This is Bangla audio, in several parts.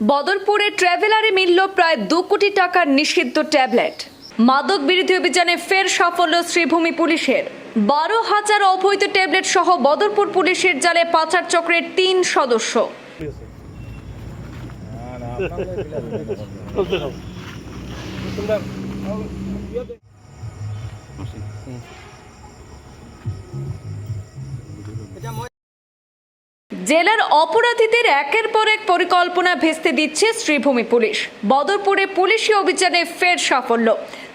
বদরপুরে ট্রাভেলারে মিলল প্রায় দু কোটি টাকার নিষিদ্ধ ট্যাবলেট। মাদক বিরোধী অভিযানে ফের সাফল্য শ্রীভূমি পুলিশের। বারো হাজার অবৈধ ট্যাবলেট সহ বদরপুর পুলিশের জালে পাচার চক্রের তিন সদস্য। জেলার অপরাধীদের একের পর এক পরিকল্পনা ভেস্তে দিচ্ছে শ্রীভূমি পুলিশ। বদরপুরে পুলিশি অভিযানে ফের সাফল্য।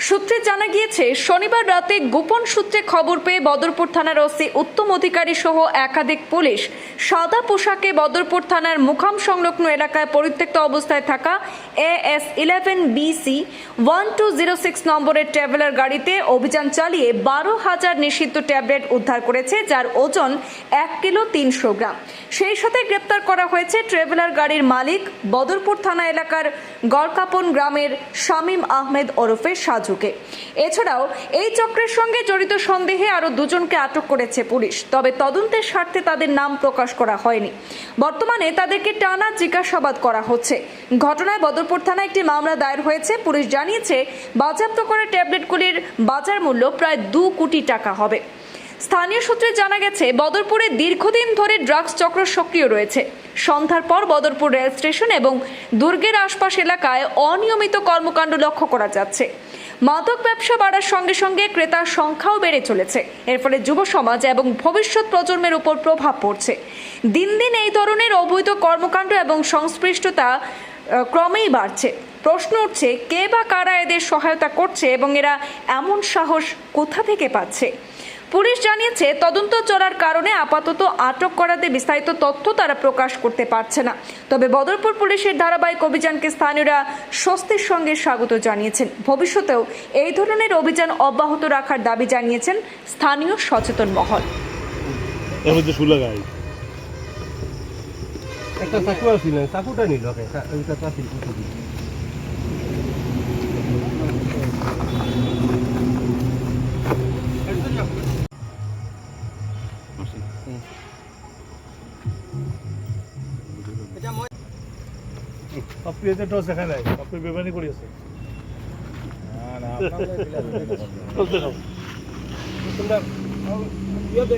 সূত্রে জানা গিয়েছে, শনিবার রাতে গোপন সূত্রে খবর পেয়ে বদরপুর থানার ওসি উত্তম অধিকারী সহ একাধিক পুলিশ সাদা পোশাকে বদরপুর থানার মুখাম সংলগ্ন এলাকায় পরিত্যক্ত অবস্থায় থাকা A S eleven BC one two zero six নম্বরের ট্রাভেলার গাড়িতে অভিযান চালিয়ে বারো হাজার নিষিদ্ধ ট্যাবলেট উদ্ধার করেছে, যার ওজন এক কিলো তিনশো গ্রাম। সেই সাথে গ্রেপ্তার করা হয়েছে ট্রাভেলার গাড়ির মালিক, বদরপুর থানা এলাকার গড়কাপন গ্রামের শামীম আহমেদ ওরফে সাজুকে এছাড়াও, এই চক্রের সঙ্গে জড়িত সন্দেহে আরও দুজনকে আটক করেছে পুলিশ, তবে তদন্তের স্বার্থে তাদের নাম প্রকাশ করা হয়নি। বর্তমানে তাদেরকে টানা জিজ্ঞাসাবাদ করা হচ্ছে। ঘটনায় বদরপুর থানায় একটি মামলা দায়ের হয়েছে। পুলিশ জানিয়েছে, বাজেয়াপ্ত করা ট্যাবলেটগুলির বাজার মূল্য প্রায় দু কোটি টাকা হবে। স্থানীয় সূত্রে জানা গেছে, বদরপুরে দীর্ঘদিন ধরে ড্রাগস চক্র সক্রিয় রয়েছে। সন্ধ্যার পর বদরপুর রেল স্টেশন এবং দুর্গের আশপাশ এলাকায় অনিয়মিত কর্মকাণ্ড লক্ষ্য করা যাচ্ছে। মাদক ব্যবসা বাড়ার সঙ্গে সঙ্গে ক্রেতার সংখ্যাও বেড়ে চলেছে। এর ফলে যুব সমাজ এবং ভবিষ্যৎ প্রজন্মের উপর প্রভাব পড়ছে। দিন দিন এই ধরনের অবৈধ কর্মকাণ্ড এবং সংশ্লিষ্টতা ক্রমেই বাড়ছে। প্রশ্ন উঠছে, কে বা কারা এদের সহায়তা করছে এবং এরা এমন সাহস কোথা থেকে পাচ্ছে? পুলিশ জানিয়েছে তদন্ত চলার কারণে আপাতত আটক করাতে বিস্তারিত তথ্য তারা প্রকাশ করতে পারছে না। তবে বদরপুর পুলিশের ধারাবাহিক অভিযানকে স্থানীয়রা স্বস্তির সঙ্গে স্বাগত জানিয়েছেন। ভবিষ্যতেও এই ধরনের অভিযান অব্যাহত রাখার দাবি জানিয়েছেন স্থানীয় সচেতন মহল। এর মধ্যে শুলা গাই একটা চাকু আছিল চাকুটা নিল আপনি এতে টস দেখা নাই আপনি বেমানি কৰি আছে চলতে থাক ইয়ে দে